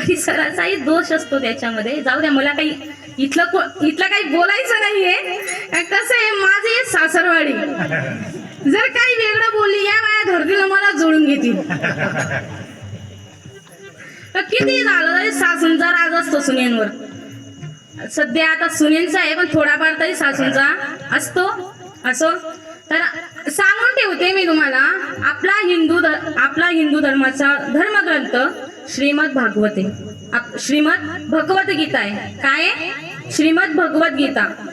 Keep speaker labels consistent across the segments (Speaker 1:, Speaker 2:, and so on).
Speaker 1: परिसराचाही दोष असतो त्याच्यामध्ये. जाऊ द्या मला काही इथलं को- इथलं काही बोलायचं नाहीये. कसं आहे माझं हे सासरवाडी. जर काही वेगळं बोलली या माझ्या धर्तीला मला जोडून घेतील. तर किती झालं तरी सासूंचा राग असतो सुनेनवर सध्या आता सुनेनचा आहे पण थोडाफार तरी सासूंचा असतो. असो. तर सांगून ठेवते मी तुम्हाला आपला हिंदू आपला हिंदू धर्माचा धर्मग्रंथ श्रीमद भागवते. आप- श्रीमद भगवत गीता आहे. काय आहे? श्रीमद भगवत गीता.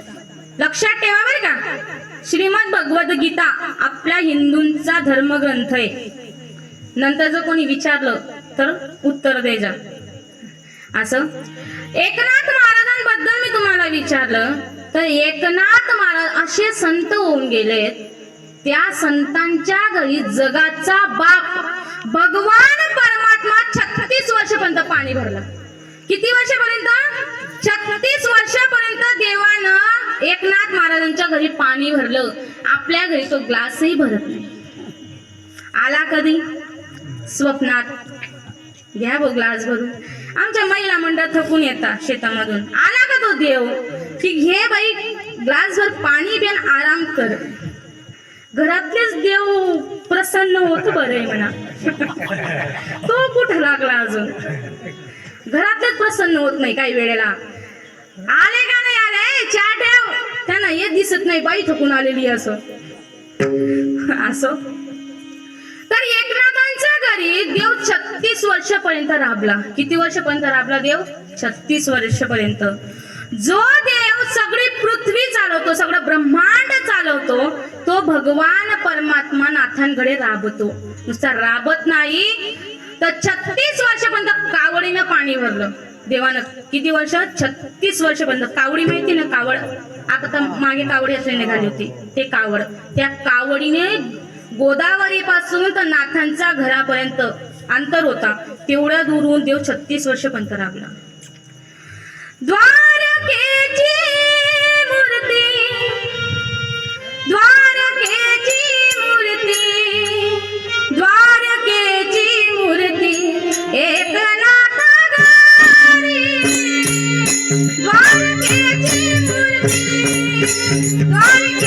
Speaker 1: लक्षात ठेवा बरं का. श्रीमद भगवत गीता आपल्या हिंदूंचा धर्मग्रंथ आहे. नंतर जर कोणी विचारलं तर उत्तर द्यायचा असं? एकनाथ महाराजांबद्दल मी तुम्हाला विचारलं तर एकनाथ महाराज असे संत होऊन गेलेत. त्या संतांच्या घरी जगाचा बाप भगवान परमात्मा छत्तीस वर्षपर्यंत पाणी भरलं. किती वर्षापर्यंत? छत्तीस वर्षापर्यंत देवानं एकनाथ महाराजांच्या घरी पाणी भरलं. आपल्या घरी तो ग्लासही भरत नाही. आला कधी? स्वप्नात. घ्या बघ ग्लास भरून. आमच्या महिला मंडळ थकून येतात शेतामधून. आला का तो देव? की घे बाई ग्लासभर पाणी पेन आराम कर. घरातलेच देव प्रसन्न होत बरं म्हणा. तो कुठं लागला अजून? घरातलेच प्रसन्न होत नाही काही वेळेला. आले का नाही आले? चहा ठेव. त्यांना येत दिसत नाही बाई थकून आलेली असं. असं? तर एकनाथांच्या घरी देव छत्तीस वर्षापर्यंत राबला. किती वर्षपर्यंत राबला देव? छत्तीस वर्षपर्यंत. जो देव सगळी पृथ्वी चालवतो सगळं ब्रह्मांड चालवतो भगवान परमात्मा नाथांकडे राबतो. नुसता राबत नाही तर छत्तीस वर्षपर्यंत कावडीनं पाणी भरलं. देवानं किती वर्ष? छत्तीस वर्षपर्यंत. कावडी माहिती ना कावड? आता मागे कावडी असले निघाली होती. ते कावड. त्या कावडीने गोदावरी पासून तर नाथांच्या घरापर्यंत अंतर होता. तेवढ्या दूरहून देव छत्तीस वर्षपर्यंत राबला. द्वार Thank you.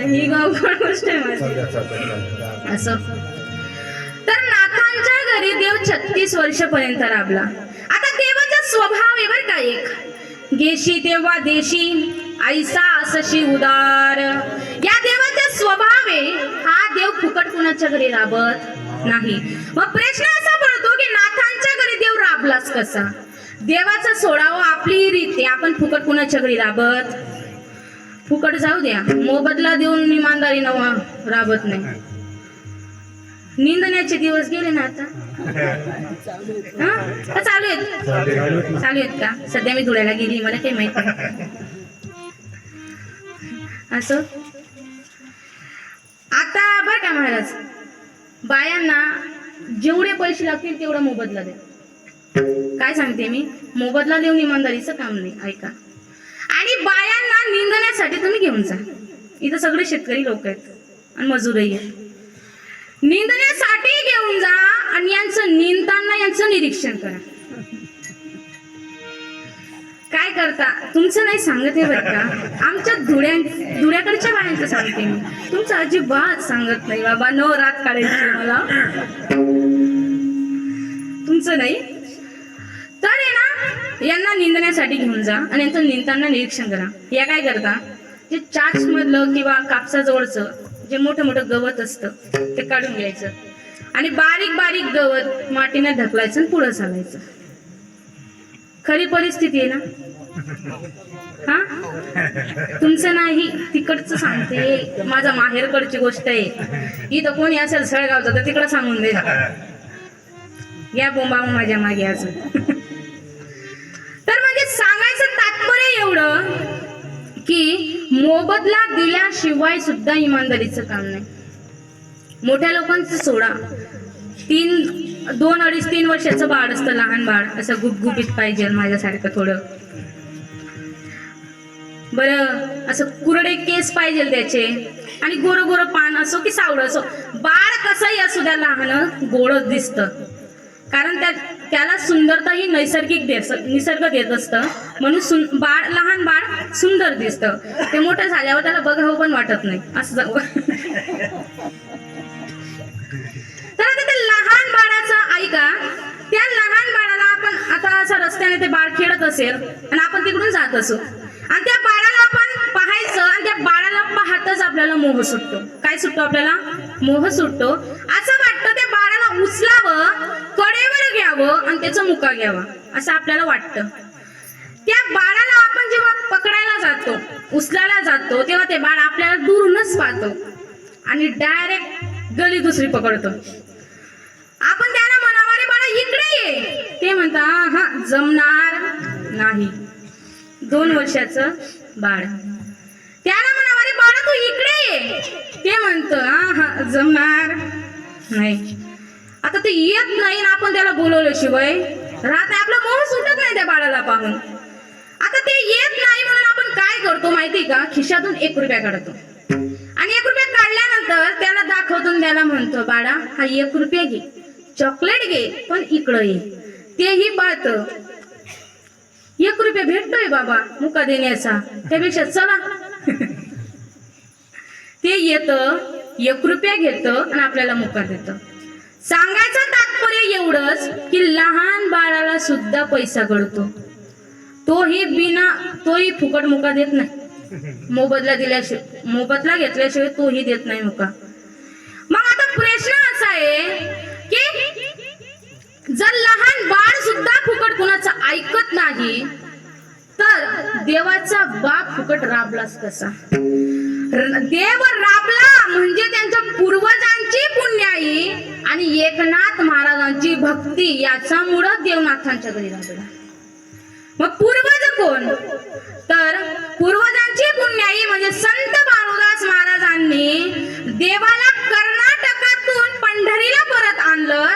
Speaker 1: ही गोष्ट आहे माझी. असं. तर नाथांच्या घरी देव छत्तीस वर्षपर्यंत राबला. आता देवाचा स्वभाव आहे बरं का एक. गेशी तेव्हा देशी ऐसा असशी उदार. या देवाचा स्वभाव आहे हा देव फुकट कुणाच्या घरी राबत नाही. मग प्रश्न असा पडतो की नाथांच्या घरी देव राबलाच कसा? देवाचा सोडावा आपली रीत आपण फुकट कुणाच्या घरी राबत फुकट जाऊ द्या. मोबदला देऊन इमानदारी नवा राबत नाही. निंदण्याचे दिवस गेले ना आता? हा? चालू आहेत. चालू आहेत का? सध्या मी धुळ्याला गेली मला काही माहीत असं? आता बर का महाराज? बायांना जेवढे पैसे लागतील तेवढा मोबदला दे काय सांगते मी? मोबदला देऊन इमानदारीचं काम नाही ऐका. आणि बायांना निंदण्यासाठी तुम्ही घेऊन जा. इथं सगळे शेतकरी लोक आहेत आणि मजूरही आहेत. निंदण्यासाठी घेऊन जा आणि यांचं निंदताना यांचं निरीक्षण करा. काय करता? तुमचं नाही सांगत आहे बरं का? आमच्या धुळ्या धुळ्याकडच्या बायांचं सांगते मी. तुमचं अजिबात सांगत नाही बाबा. न रात काढायची मला. तुमचं नाही? यांना निंदण्यासाठी घेऊन जा आणि यांचं निंदताना निरीक्षण करा. या काय करता? जे चाच मधलं किंवा कापसाजवळचं जे मोठं मोठं गवत असतं ते काढून घ्यायचं. आणि बारीक बारीक गवत मातीने ढकलायचं आणि पुढं चालायचं. खरी परिस्थिती आहे ना? हा? तुमचं नाही तिकडचं सांगते. माझा माहेरकडची गोष्ट आहे. इथं कोणी असेल सळगावचं तर तिकडं सांगून दे. या बोंबा माझ्या मागे अजून. की मोबदला दिल्याशिवाय सुद्धा इमानदारीचं काम नाही. मोठ्या लोकांचं सोडा. तीन दोन अडीच तीन वर्षाचं बाळ असतं लहान बाळ. असं गुपगुपीत पाहिजे माझ्यासारखं थोडं. बरं असं कुरडे केस पाहिजे त्याचे. आणि गोरं गोरं पान असो की सावळं असो. बाळ कसंही असू द्या लहान गोडच दिसतं. कारण त्या त्याला सुंदरता ही नैसर्गिक देस निसर्ग देत असतं. म्हणून सुन बाळ लहान बाळ सुंदर दिसतं. ते मोठं झाल्यावर त्याला बघावं पण वाटत नाही. असं जाऊ. तर आता ते लहान बाळाचं ऐका. त्या लहान बाळाला आपण आता असं रस्त्याने ते बाळ खेळत असेल आणि आपण तिकडून जात असू. आणि त्या बाळाला आपण पाहायचं आणि त्या बाळाला पाहतच आपल्याला मोह सुटतो. काय सुटतो आपल्याला? मोह सुटतो. असं वाटतं त्या बाळाला उचलावं कडेवर घ्यावं आणि त्याचा मुका घ्यावा. असं आपल्याला वाटतं. त्या बाळाला आपण जेव्हा पकडायला जातो उचलायला जातो तेव्हा ते बाळ आपल्याला दूरूनच पाहतो. आणि डायरेक्ट गली दुसरी पकडतो. आपण त्याला म्हणावं रे बाळा इकडे ये. ते म्हणता हा जमणार नाही. दोन वर्षाचं बाळ. त्याला म्हणावं रे बाळा तू इकडे ये. ते म्हणतं हा हा जमणार नाही. आता ते येत नाही आपण त्याला बोलवल्याशिवाय राहत नाही आपला मोह सुटत नाही त्या बाळाला पाहून. आता ते येत नाही म्हणून आपण काय करतो माहिती का? खिशातून एक रुपया काढतो. आणि एक रुपया काढल्यानंतर त्याला दाखवतून द्यायला त्याला म्हणतो बाळा हा एक रुपया घे. चॉकलेट घे पण इकडं ये. तेही पाहत एक रुपया भेटतोय बाबा मुका देण्याचा. त्यापेक्षा चला. ते येत एक रुपया घेत आणि आपल्याला मुका देत. सांगायचं तात्पर्य एवढंच की लहान बाळाला सुद्धा पैसा कळतो. तोही बिना तोही फुकट मुका देत नाही. मोबदला दिल्याशिवाय मोबदला घेतल्याशिवाय तोही देत नाही मुका. मग आता प्रश्न असा आहे की जर लहान बाळ सुद्धा फुकट कुणाचा ऐकत नाही तर देवाचा बाप फुकट राबलाच कसा? देव राबला म्हणजे त्यांच्या पूर्वजांची पुण्याई आणि एकनाथ महाराजांची भक्ती याच्यामुळं देवनाथांच्या घरी राबला. मग पूर्वज कोण? तर पूर्वजांची पुण्याई म्हणजे संत भानुदास महाराजांनी देवाला कर्नाटकातून पंढरीला परत आणलं.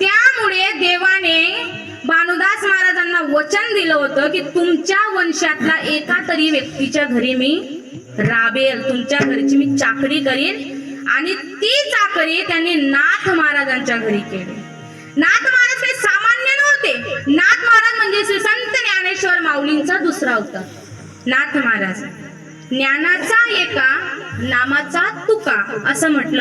Speaker 1: त्यामुळे देवाने भानुदास महाराजांना वचन दिलं होतं की तुमच्या वंशातला एका तरी व्यक्तीच्या घरी मी राबेल तुमच्या घरची मी चाकरी करीन आणि ती चाकरी त्यांनी नाथ महाराजांच्या घरी केली. नाथ महाराज होते. नाथ महाराज म्हणजे श्री संत ज्ञानेश्वर माऊलींचा दुसरा अवतार नाथ महाराज ज्ञानाचा एका नामाचा तुका असं म्हटलं